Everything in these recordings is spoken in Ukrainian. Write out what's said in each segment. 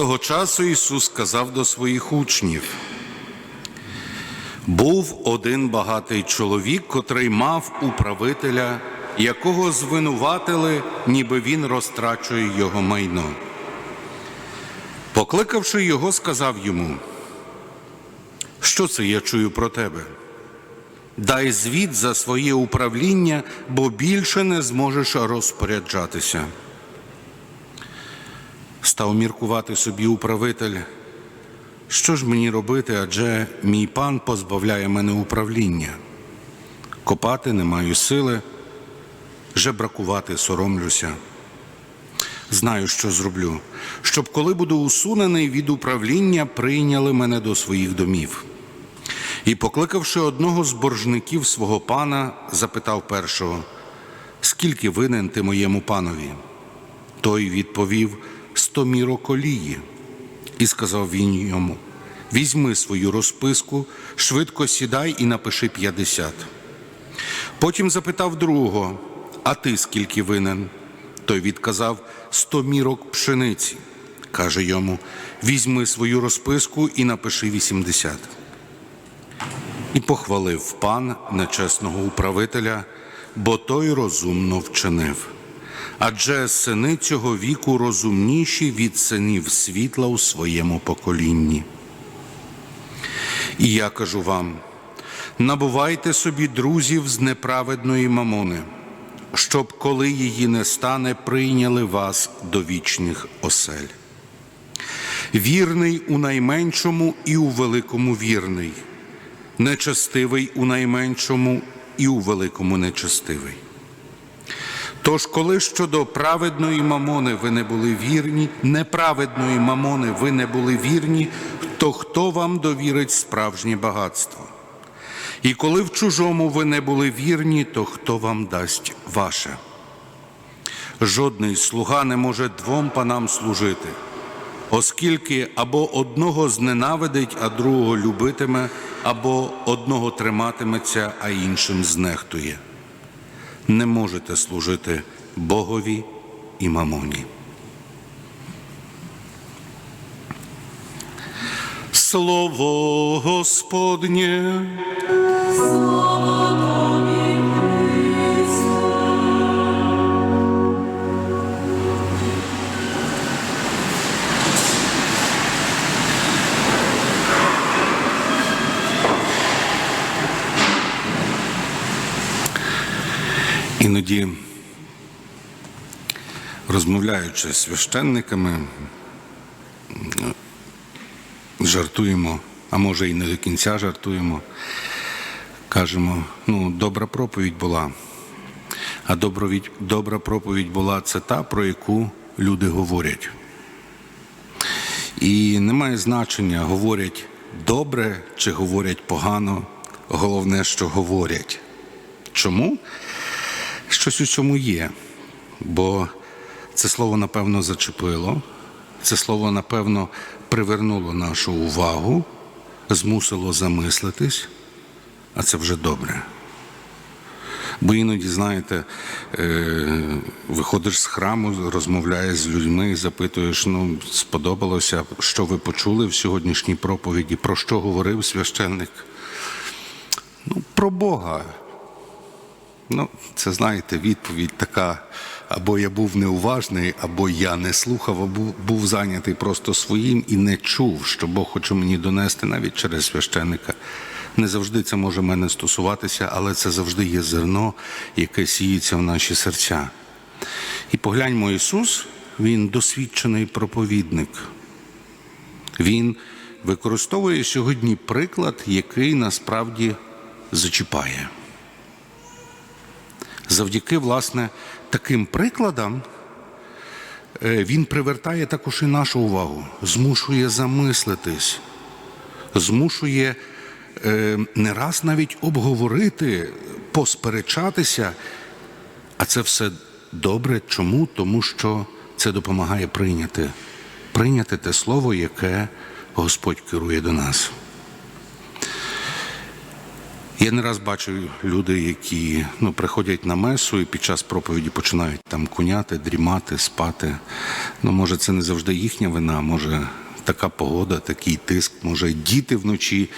Того часу Ісус сказав до своїх учнів. Був один багатий чоловік, котрий мав управителя, якого звинуватили, ніби він розтрачує його майно. Покликавши його, сказав йому, що це я чую про тебе? Дай звіт за своє управління, бо більше не зможеш розпоряджатися. Став міркувати собі управитель. Що ж мені робити, адже мій пан позбавляє мене управління. Копати не маю сили, жебракувати соромлюся. Знаю, що зроблю, щоб коли буду усунений від управління, прийняли мене до своїх домів. І, покликавши одного з боржників свого пана, запитав першого, скільки винен ти моєму панові? Той відповів сто мірок олії. І сказав він йому: Візьми свою розписку, швидко сідай і напиши п'ятдесят. Потім запитав другого: А ти скільки винен? Той відказав сто мірок пшениці. Каже йому: Візьми свою розписку і напиши вісімдесят. І похвалив пан нечесного управителя, бо той розумно вчинив. Адже сини цього віку розумніші від синів світла у своєму поколінні. І я кажу вам: набувайте собі друзів з неправедної мамони, щоб, коли її не стане, прийняли вас до вічних осель. Вірний у найменшому і у великому вірний, нечестивий у найменшому і у великому нечестивий. Тож, коли щодо праведної мамони ви не були вірні, неправедної мамони ви не були вірні, то хто вам довірить справжнє багатство? І коли в чужому ви не були вірні, то хто вам дасть ваше? Жодний слуга не може двом панам служити, оскільки або одного зненавидить, а другого любитиме, або одного триматиметься, а іншим знехтує не можете служити Богові і мамоні. Слово Господнє. Іноді, розмовляючи з священниками, жартуємо, а може і не до кінця жартуємо, кажемо, ну, добра проповідь була. А добра проповідь була це та, про яку люди говорять. І немає значення, говорять добре чи говорять погано. Головне, що говорять. Чому? Щось у цьому є, бо це слово, напевно, зачепило, це слово, напевно, привернуло нашу увагу, змусило замислитись, а це вже добре. Бо іноді, знаєте, е, виходиш з храму, розмовляєш з людьми запитуєш, ну, сподобалося, що ви почули в сьогоднішній проповіді, про що говорив священник? Ну, про Бога. Ну, це знаєте, відповідь така: або я був неуважний, або я не слухав, або був зайнятий просто своїм і не чув, що Бог хоче мені донести навіть через священника. Не завжди це може мене стосуватися, але це завжди є зерно, яке сіється в наші серця. І погляньмо, Ісус, Він досвідчений проповідник. Він використовує сьогодні приклад, який насправді зачіпає завдяки власне таким прикладам е, він привертає також і нашу увагу, змушує замислитись, змушує е, не раз навіть обговорити, посперечатися. А це все добре. Чому? Тому що це допомагає прийняти, прийняти те слово, яке Господь керує до нас. Я не раз бачу люди, які ну, приходять на месу і під час проповіді починають там куняти, дрімати, спати. Ну, може, це не завжди їхня вина, може така погода, такий тиск, може діти вночі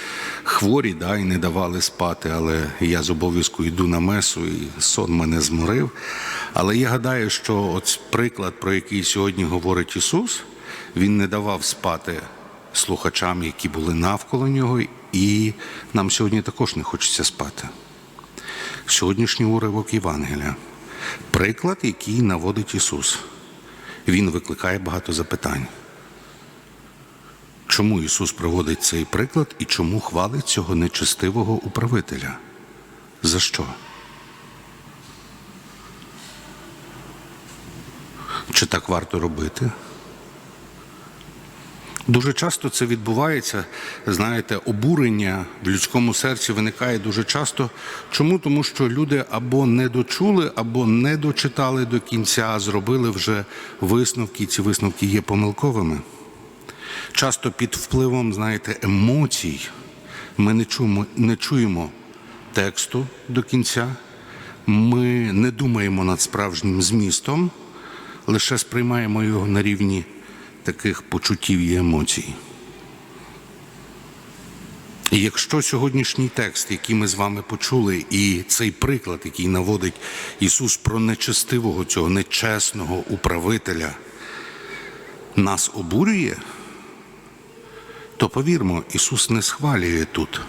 хворі да, і не давали спати, але я з обов'язку йду на месу і сон мене зморив. Але я гадаю, що от приклад, про який сьогодні говорить Ісус, Він не давав спати слухачам, які були навколо нього, і нам сьогодні також не хочеться спати. Сьогоднішній уривок Євангелія приклад, який наводить Ісус. Він викликає багато запитань. Чому Ісус проводить цей приклад і чому хвалить цього нечестивого управителя? За що? Чи так варто робити? Дуже часто це відбувається, знаєте, обурення в людському серці виникає дуже часто. Чому? Тому що люди або не дочули, або не дочитали до кінця, а зробили вже висновки, ці висновки є помилковими. Часто під впливом, знаєте, емоцій ми не чуємо, не чуємо тексту до кінця, ми не думаємо над справжнім змістом, лише сприймаємо його на рівні таких почуттів і емоцій. І якщо сьогоднішній текст, який ми з вами почули, і цей приклад, який наводить Ісус про нечестивого, цього нечесного управителя, нас обурює, то повірмо, Ісус не схвалює тут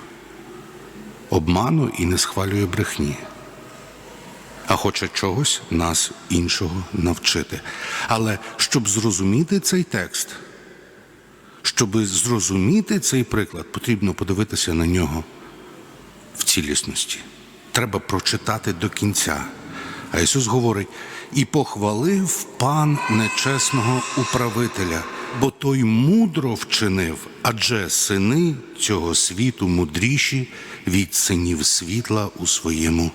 обману і не схвалює брехні а хоче чогось нас іншого навчити. Але щоб зрозуміти цей текст, щоб зрозуміти цей приклад, потрібно подивитися на нього в цілісності. Треба прочитати до кінця. А Ісус говорить: і похвалив пан нечесного управителя, бо той мудро вчинив, адже сини цього світу мудріші від синів світла у своєму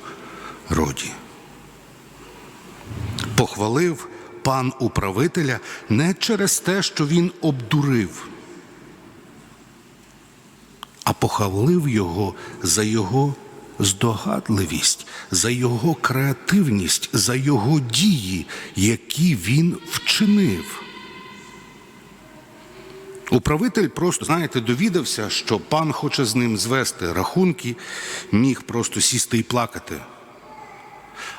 роді похвалив пан управителя не через те, що він обдурив, а похвалив його за його здогадливість, за його креативність, за його дії, які він вчинив. Управитель просто, знаєте, довідався, що пан хоче з ним звести рахунки, міг просто сісти і плакати.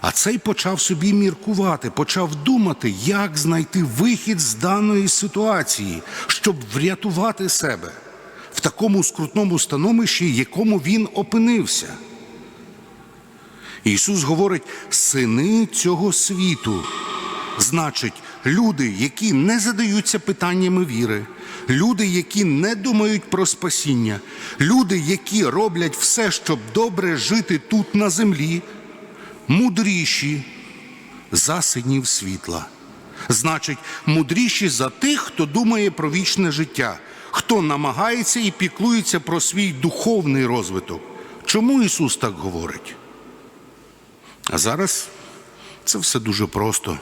А цей почав собі міркувати, почав думати, як знайти вихід з даної ситуації, щоб врятувати себе в такому скрутному становищі, якому він опинився. Ісус говорить: сини цього світу, значить, люди, які не задаються питаннями віри, люди, які не думають про спасіння, люди, які роблять все, щоб добре жити тут на землі мудріші за синів світла. Значить, мудріші за тих, хто думає про вічне життя, хто намагається і піклується про свій духовний розвиток. Чому Ісус так говорить? А зараз це все дуже просто.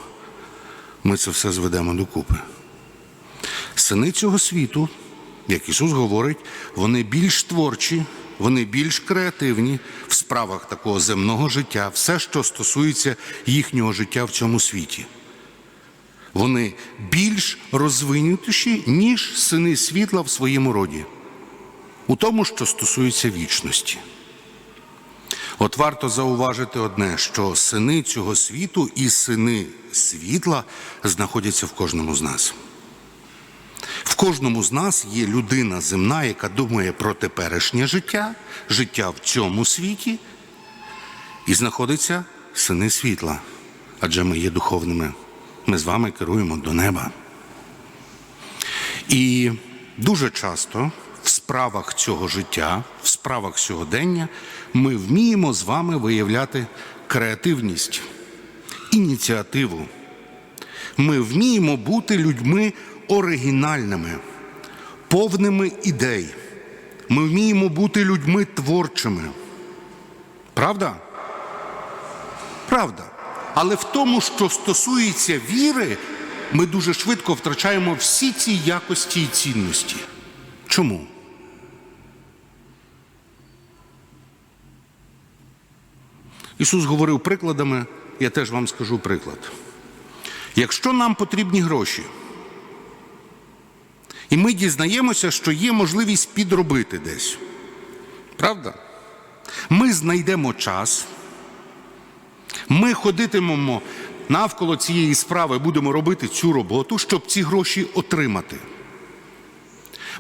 Ми це все зведемо докупи. Сини цього світу, як Ісус говорить, вони більш творчі, вони більш креативні в справах такого земного життя, все, що стосується їхнього життя в цьому світі. Вони більш розвинутіші, ніж сини світла в своєму роді, у тому, що стосується вічності. От варто зауважити одне, що сини цього світу і сини світла знаходяться в кожному з нас. В кожному з нас є людина земна, яка думає про теперішнє життя, життя в цьому світі, і знаходиться сини світла. Адже ми є духовними. Ми з вами керуємо до неба. І дуже часто в справах цього життя, в справах сьогодення, ми вміємо з вами виявляти креативність, ініціативу. Ми вміємо бути людьми оригінальними, повними ідей. Ми вміємо бути людьми творчими. Правда? Правда. Але в тому, що стосується віри, ми дуже швидко втрачаємо всі ці якості і цінності. Чому? Ісус говорив прикладами, я теж вам скажу приклад. Якщо нам потрібні гроші, і ми дізнаємося, що є можливість підробити десь, правда? Ми знайдемо час, ми ходитимемо навколо цієї справи, будемо робити цю роботу, щоб ці гроші отримати.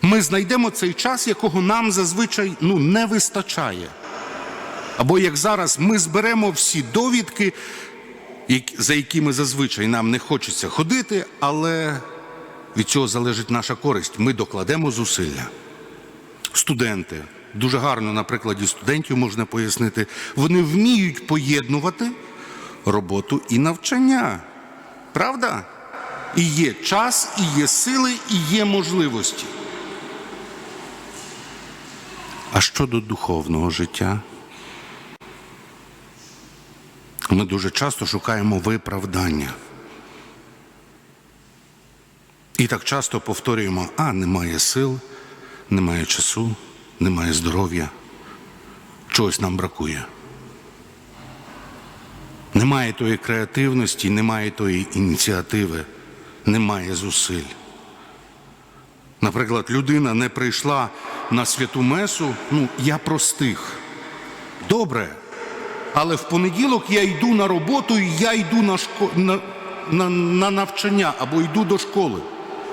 Ми знайдемо цей час, якого нам зазвичай ну, не вистачає. Або як зараз ми зберемо всі довідки, за якими зазвичай нам не хочеться ходити, але від цього залежить наша користь. Ми докладемо зусилля. Студенти, дуже гарно на прикладі студентів можна пояснити, вони вміють поєднувати роботу і навчання. Правда? І є час, і є сили, і є можливості. А щодо духовного життя? Ми дуже часто шукаємо виправдання. І так часто повторюємо: а немає сил, немає часу, немає здоров'я, чогось нам бракує. Немає тої креативності, немає тої ініціативи, немає зусиль. Наприклад, людина не прийшла на святу месу, ну, я простих. Добре. Але в понеділок я йду на роботу і я йду на, шко... на, на, на навчання або йду до школи.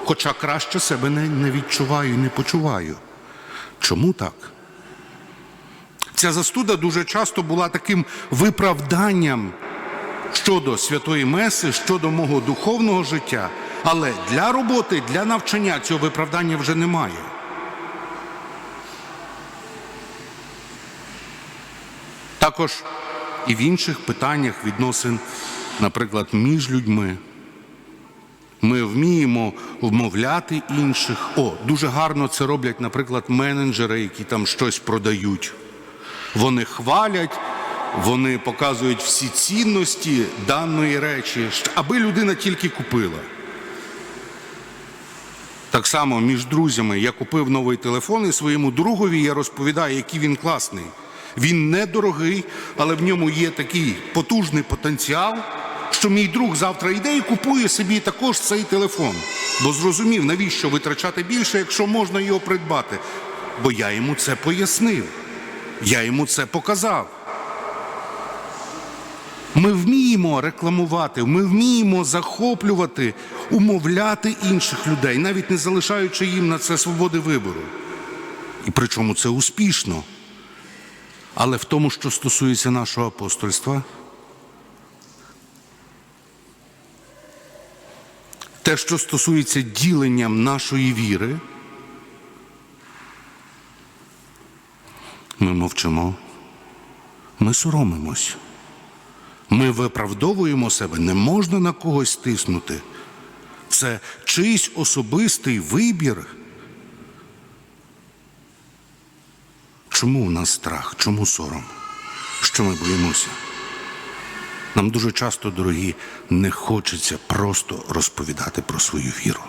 Хоча краще себе не, не відчуваю і не почуваю. Чому так? Ця застуда дуже часто була таким виправданням щодо святої Меси, щодо мого духовного життя. Але для роботи, для навчання цього виправдання вже немає. Також і в інших питаннях відносин, наприклад, між людьми. Ми вміємо вмовляти інших. О, дуже гарно це роблять, наприклад, менеджери, які там щось продають. Вони хвалять, вони показують всі цінності даної речі, аби людина тільки купила. Так само між друзями я купив новий телефон і своєму другові я розповідаю, який він класний. Він недорогий, але в ньому є такий потужний потенціал, що мій друг завтра йде і купує собі також цей телефон. Бо зрозумів, навіщо витрачати більше, якщо можна його придбати. Бо я йому це пояснив, я йому це показав. Ми вміємо рекламувати, ми вміємо захоплювати, умовляти інших людей, навіть не залишаючи їм на це свободи вибору. І причому це успішно. Але в тому, що стосується нашого апостольства, те, що стосується діленням нашої віри, ми мовчимо, ми соромимось. Ми виправдовуємо себе, не можна на когось тиснути. Це чийсь особистий вибір. Чому в нас страх? Чому сором? Що ми боїмося? Нам дуже часто, дорогі, не хочеться просто розповідати про свою віру.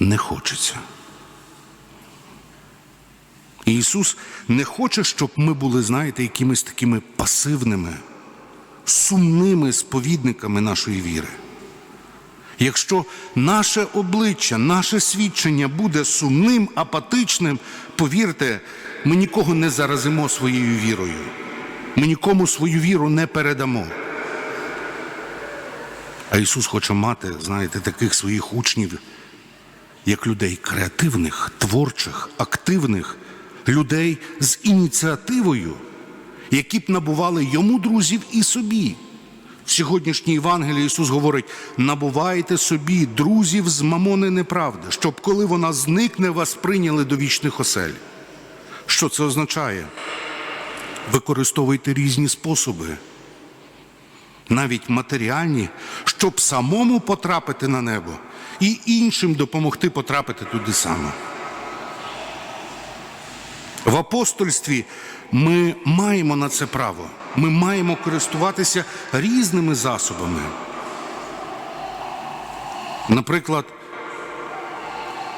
Не хочеться. І Ісус не хоче, щоб ми були, знаєте, якимись такими пасивними, сумними сповідниками нашої віри. Якщо наше обличчя, наше свідчення буде сумним, апатичним, повірте, ми нікого не заразимо своєю вірою. Ми нікому свою віру не передамо. А Ісус хоче мати, знаєте, таких своїх учнів, як людей креативних, творчих, активних, людей з ініціативою, які б набували йому друзів і собі. В сьогоднішній Євангелії Ісус говорить: набувайте собі друзів з мамони неправди, щоб коли вона зникне, вас прийняли до вічних осель. Що це означає? Використовуйте різні способи. навіть матеріальні, щоб самому потрапити на небо і іншим допомогти потрапити туди саме. В апостольстві ми маємо на це право. Ми маємо користуватися різними засобами. Наприклад,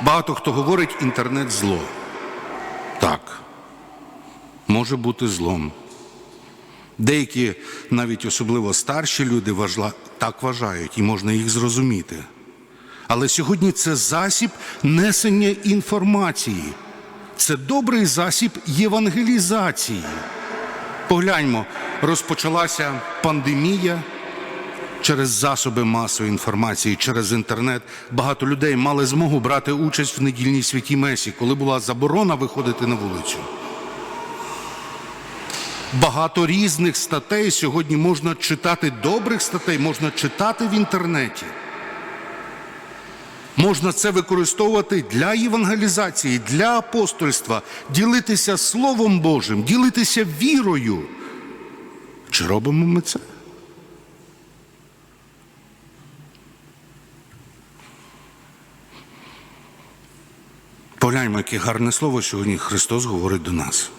багато хто говорить інтернет зло. Так, може бути злом. Деякі, навіть особливо старші люди, так вважають, і можна їх зрозуміти. Але сьогодні це засіб несення інформації. Це добрий засіб євангелізації. Погляньмо, розпочалася пандемія через засоби масової інформації, через інтернет. Багато людей мали змогу брати участь в недільній святій месі, коли була заборона виходити на вулицю. Багато різних статей сьогодні можна читати, добрих статей можна читати в інтернеті. Можна це використовувати для євангелізації, для апостольства, ділитися Словом Божим, ділитися вірою. Чи робимо ми це? Погляньмо, яке гарне слово сьогодні Христос говорить до нас.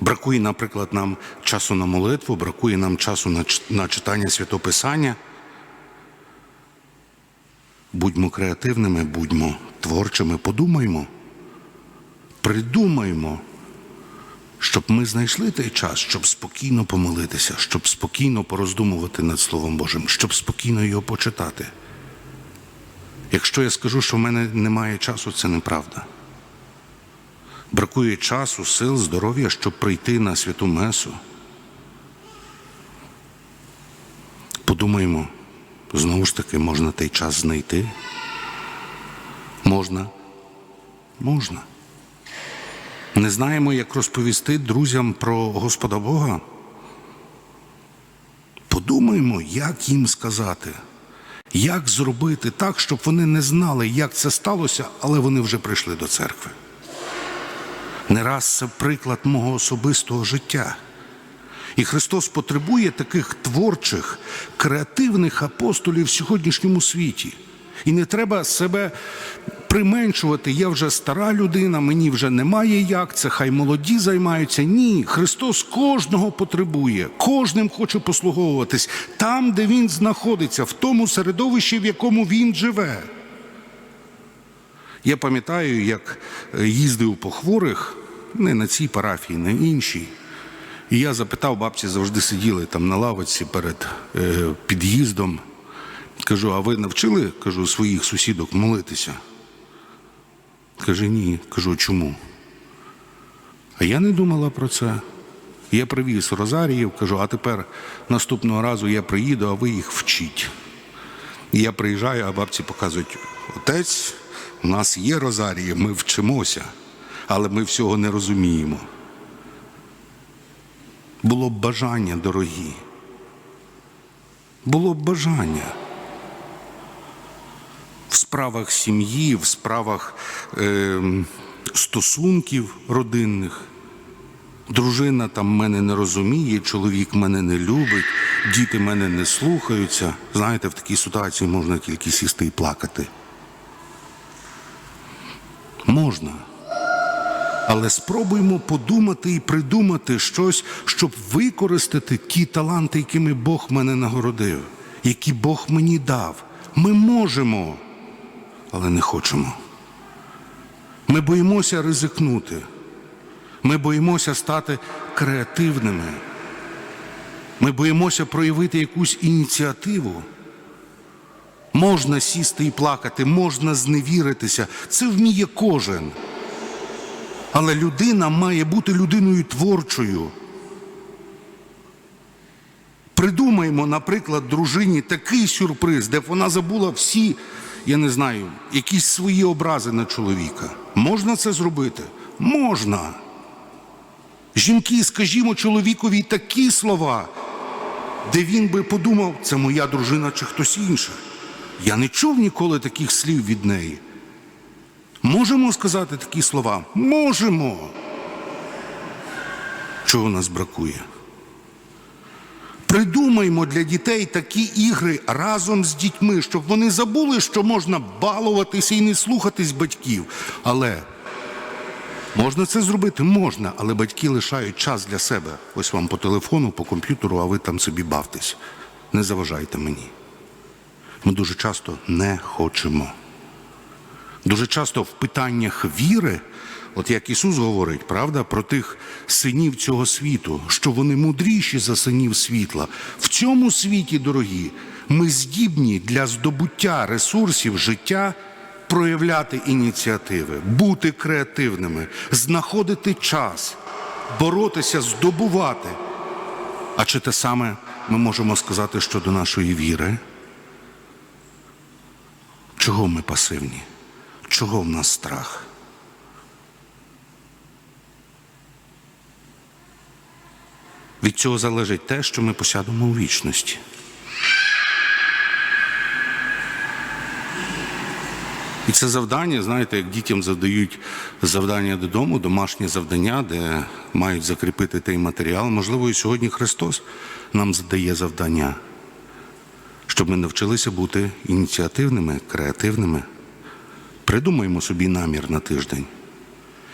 Бракує, наприклад, нам часу на молитву, бракує нам часу на, читання святописання. Будьмо креативними, будьмо творчими, подумаймо, придумаймо, щоб ми знайшли той час, щоб спокійно помолитися, щоб спокійно пороздумувати над Словом Божим, щоб спокійно його почитати. Якщо я скажу, що в мене немає часу, це неправда. Бракує часу, сил, здоров'я, щоб прийти на святу Месу. Подумаємо, знову ж таки, можна той час знайти. Можна. Можна. Не знаємо, як розповісти друзям про Господа Бога. Подумаймо, як їм сказати, як зробити так, щоб вони не знали, як це сталося, але вони вже прийшли до церкви. Не раз це приклад мого особистого життя. І Христос потребує таких творчих, креативних апостолів в сьогоднішньому світі. І не треба себе применшувати. Я вже стара людина, мені вже немає як, це хай молоді займаються. Ні, Христос кожного потребує, кожним хоче послуговуватись там, де Він знаходиться, в тому середовищі, в якому Він живе. Я пам'ятаю, як е, їздив по хворих, не на цій парафії, на іншій. І я запитав, бабці завжди сиділи там на лавочці перед е, під'їздом. Кажу, а ви навчили кажу, своїх сусідок молитися? Каже, ні. Кажу, чому? А я не думала про це. Я привіз Розаріїв, кажу, а тепер наступного разу я приїду, а ви їх вчіть. І я приїжджаю, а бабці показують: отець, у нас є Розарії, ми вчимося, але ми всього не розуміємо. Було б бажання, дорогі. Було б бажання. В справах сім'ї, в справах е, стосунків родинних. Дружина там мене не розуміє, чоловік мене не любить, діти мене не слухаються. Знаєте, в такій ситуації можна тільки сісти і плакати. Можна. Але спробуймо подумати і придумати щось, щоб використати ті таланти, якими Бог мене нагородив, які Бог мені дав. Ми можемо, але не хочемо. Ми боїмося ризикнути. Ми боїмося стати креативними. Ми боїмося проявити якусь ініціативу. Можна сісти і плакати, можна зневіритися. Це вміє кожен. Але людина має бути людиною творчою. Придумаємо, наприклад, дружині такий сюрприз, де б вона забула всі, я не знаю, якісь свої образи на чоловіка. Можна це зробити? Можна. Жінки, скажімо чоловікові такі слова, де він би подумав, це моя дружина чи хтось інший. Я не чув ніколи таких слів від неї. Можемо сказати такі слова? Можемо. Чого нас бракує? Придумаймо для дітей такі ігри разом з дітьми, щоб вони забули, що можна балуватися і не слухатись батьків. Але можна це зробити? Можна, але батьки лишають час для себе. Ось вам по телефону, по комп'ютеру, а ви там собі бавтесь. Не заважайте мені. Ми дуже часто не хочемо. Дуже часто в питаннях віри, от як Ісус говорить, правда, про тих синів цього світу, що вони мудріші за синів світла. В цьому світі, дорогі, ми здібні для здобуття ресурсів життя проявляти ініціативи, бути креативними, знаходити час, боротися, здобувати. А чи те саме ми можемо сказати щодо нашої віри? Чого ми пасивні? Чого в нас страх? Від цього залежить те, що ми посядемо у вічності. І це завдання, знаєте, як дітям задають завдання додому, домашнє завдання, де мають закріпити той матеріал. Можливо, і сьогодні Христос нам задає завдання, щоб ми навчилися бути ініціативними, креативними. Придумаємо собі намір на тиждень,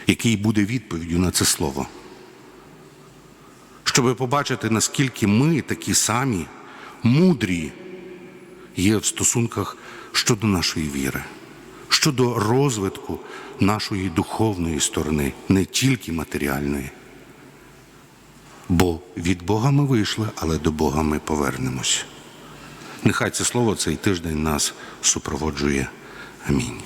який буде відповіддю на це слово. Щоб побачити, наскільки ми такі самі мудрі є в стосунках щодо нашої віри, щодо розвитку нашої духовної сторони, не тільки матеріальної. Бо від Бога ми вийшли, але до Бога ми повернемось. Нехай це слово цей тиждень нас супроводжує. Амінь.